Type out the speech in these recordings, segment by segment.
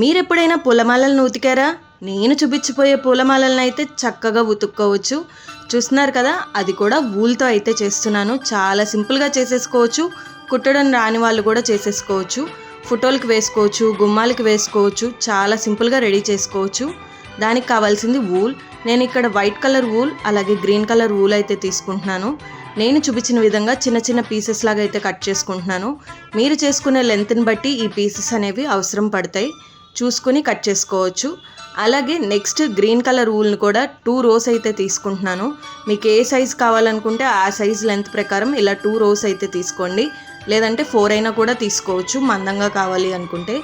మీరెప్పుడైనా పూలమాలలను ఉతికారా నేను చూపించిపోయే పూలమాలలను అయితే చక్కగా ఉతుక్కోవచ్చు. చూస్తున్నారు కదా అది కూడా వూల్తో అయితే చేస్తున్నాను. చాలా సింపుల్గా చేసేసుకోవచ్చు. కుట్టడం రాని వాళ్ళు కూడా చేసేసుకోవచ్చు. ఫోటోలకు వేసుకోవచ్చు గుమ్మాలకి వేసుకోవచ్చు. చాలా సింపుల్గా రెడీ చేసుకోవచ్చు. దానికి కావాల్సింది వూల్ నేను ఇక్కడ వైట్ కలర్ వూల్ అలాగే గ్రీన్ కలర్ వూల్ అయితే తీసుకుంటున్నాను. నేను చూపించిన విధంగా చిన్న చిన్న పీసెస్ లాగా అయితే కట్ చేసుకుంటున్నాను. మీరు చేసుకునే లెంత్ని బట్టి ఈ పీసెస్ అనేవి అవసరం పడతాయి. చూసుకుని కట్ చేసుకోవచ్చు. అలాగే నెక్స్ట్ గ్రీన్ కలర్ ఊల్ని కూడా టూ రోస్ అయితే తీసుకుంటున్నాను. మీకు ఏ సైజ్ కావాలనుకుంటే ఆ సైజ్ లెంత్ ప్రకారం ఇలా టూ రోస్ అయితే తీసుకోండి. లేదంటే ఫోర్ అయినా కూడా తీసుకోవచ్చు మందంగా కావాలి అనుకుంటే.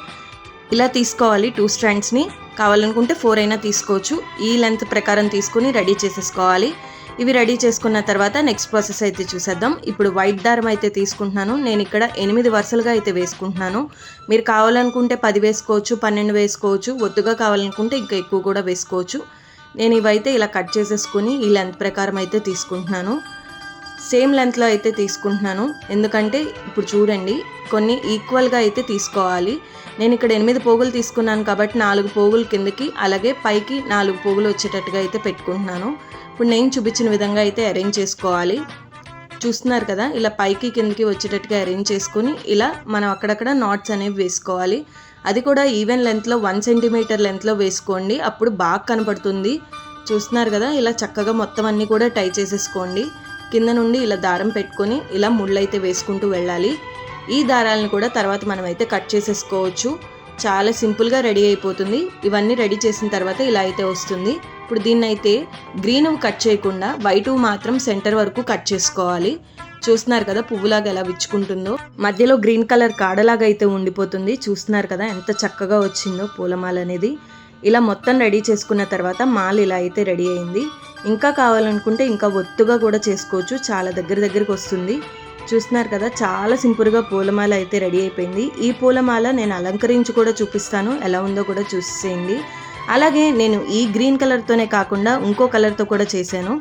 ఇలా తీసుకోవాలి టూ స్ట్రాండ్స్ని. కావాలనుకుంటే ఫోర్ అయినా తీసుకోవచ్చు. ఈ లెంత్ ప్రకారం తీసుకుని రెడీ చేసేసుకోవాలి. ఇవి రెడీ చేసుకున్న తర్వాత నెక్స్ట్ ప్రాసెస్ అయితే చూసేద్దాం. ఇప్పుడు వైట్ దారం అయితే తీసుకుంటున్నాను. నేను ఇక్కడ ఎనిమిది వరుసలుగా అయితే వేసుకుంటున్నాను. మీరు కావాలనుకుంటే పది వేసుకోవచ్చు పన్నెండు వేసుకోవచ్చు ఒత్తుగా కావాలనుకుంటే ఇంకా ఎక్కువ కూడా వేసుకోవచ్చు. నేను ఇవైతే ఇలా కట్ చేసేసుకుని ఈ లెంత్ ప్రకారం అయితే తీసుకుంటున్నాను. సేమ్ లెంత్లో అయితే తీసుకుంటున్నాను. ఎందుకంటే ఇప్పుడు చూడండి కొన్ని ఈక్వల్గా అయితే తీసుకోవాలి. నేను ఇక్కడ ఎనిమిది పోగులు తీసుకున్నాను కాబట్టి నాలుగు పోగులు కిందకి అలాగే పైకి నాలుగు పోగులు వచ్చేటట్టుగా అయితే పెట్టుకుంటున్నాను. ఇప్పుడు నేను చూపించిన విధంగా అయితే అరేంజ్ చేసుకోవాలి. చూస్తున్నారు కదా ఇలా పైకి కిందకి వచ్చేటట్టుగా అరేంజ్ చేసుకుని ఇలా మనం అక్కడక్కడ నాట్స్ అనేవి వేసుకోవాలి. అది కూడా ఈవెన్ లెంత్లో వన్ సెంటీమీటర్ లెంత్లో వేసుకోండి. అప్పుడు బాగా కనపడుతుంది. చూస్తున్నారు కదా ఇలా చక్కగా మొత్తం అన్నీ కూడా టై చేసేసుకోండి. కింద నుండి ఇలా దారం పెట్టుకొని ఇలా ముళ్ళైతే వేసుకుంటూ వెళ్ళాలి. ఈ దారాలను కూడా తర్వాత మనం అయితే కట్ చేసేసుకోవచ్చు. చాలా సింపుల్గా రెడీ అయిపోతుంది. ఇవన్నీ రెడీ చేసిన తర్వాత ఇలా అయితే వస్తుంది. ఇప్పుడు దీన్ని అయితే గ్రీన్ కట్ చేయకుండా వైట్ మాత్రం సెంటర్ వరకు కట్ చేసుకోవాలి. చూస్తున్నారు కదా పువ్వులాగా ఎలా విచ్చుకుంటుందో. మధ్యలో గ్రీన్ కలర్ కాడలాగా అయితే ఉండిపోతుంది. చూస్తున్నారు కదా ఎంత చక్కగా వచ్చిందో పూలమాల అనేది. ఇలా మొత్తం రెడీ చేసుకున్న తర్వాత మాల ఇలా అయితే రెడీ అయింది. ఇంకా కావాలనుకుంటే ఇంకా ఒత్తుగా కూడా చేసుకోవచ్చు. చాలా దగ్గర దగ్గరికి వస్తుంది. చూస్తున్నారు కదా చాలా సింపుల్గా పూలమాల అయితే రెడీ అయిపోయింది. ఈ పూలమాల నేను అలంకరించి కూడా చూపిస్తాను. ఎలా ఉందో కూడా చూసేయండి. అలాగే నేను ఈ గ్రీన్ కలర్తోనే కాకుండా ఇంకో కలర్తో కూడా చేశాను.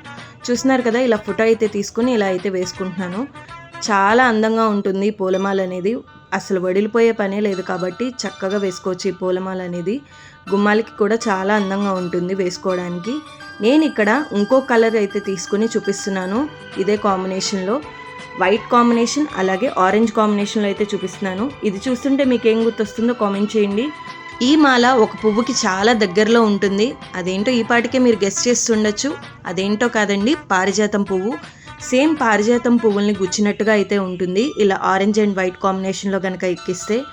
చూస్తున్నారు కదా ఇలా ఫోటో అయితే తీసుకుని ఇలా అయితే వేసుకుంటున్నాను. చాలా అందంగా ఉంటుంది పూలమాల అనేది. అసలు వడిలిపోయే పనే లేదు కాబట్టి చక్కగా వేసుకోవచ్చు ఈ పూలమాల అనేది. గుమ్మాలకి కూడా చాలా అందంగా ఉంటుంది వేసుకోవడానికి. నేను ఇక్కడ ఇంకో కలర్ అయితే తీసుకుని చూపిస్తున్నాను. ఇదే కాంబినేషన్లో వైట్ కాంబినేషన్ అలాగే ఆరెంజ్ కాంబినేషన్లో అయితే చూపిస్తున్నాను. ఇది చూస్తుంటే మీకు ఏం గుర్తొస్తుందో కామెంట్ చేయండి. ఈ మాల ఒక పువ్వుకి చాలా దగ్గరలో ఉంటుంది. అదేంటో ఈ పాటికే మీరు గెస్ట్ చేస్తుండొచ్చు. అదేంటో కాదండి పారిజాతం పువ్వు. సేమ్ పారిజాతం పువ్వుల్ని గుచ్చినట్టుగా అయితే ఉంటుంది. ఇలా ఆరెంజ్ అండ్ వైట్ కాంబినేషన్లో కనుక ఎక్కిస్తే.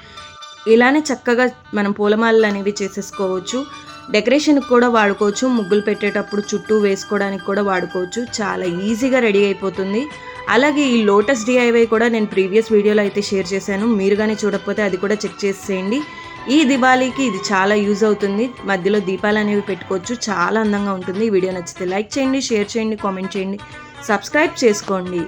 ఇలానే చక్కగా మనం పూలమాలలు అనేవి చేసేసుకోవచ్చు. డెకరేషన్కి కూడా వాడుకోవచ్చు ముగ్గులు పెట్టేటప్పుడు చుట్టూ వేసుకోవడానికి కూడా వాడుకోవచ్చు. చాలా ఈజీగా రెడీ అయిపోతుంది. అలాగే ఈ లోటస్ డిఐవై కూడా నేను ప్రీవియస్ వీడియోలో అయితే షేర్ చేశాను. మీరు కానీ చూడకపోతే అది కూడా చెక్ చేసేయండి. ఈ దివాళీకి ఇది చాలా యూజ్ అవుతుంది. మధ్యలో దీపాలు అనేవి పెట్టుకోవచ్చు. చాలా అందంగా ఉంటుంది. ఈ వీడియో నచ్చితే లైక్ చేయండి షేర్ చేయండి కామెంట్ చేయండి. సబ్స్క్రైబ్ చేసుకోండి.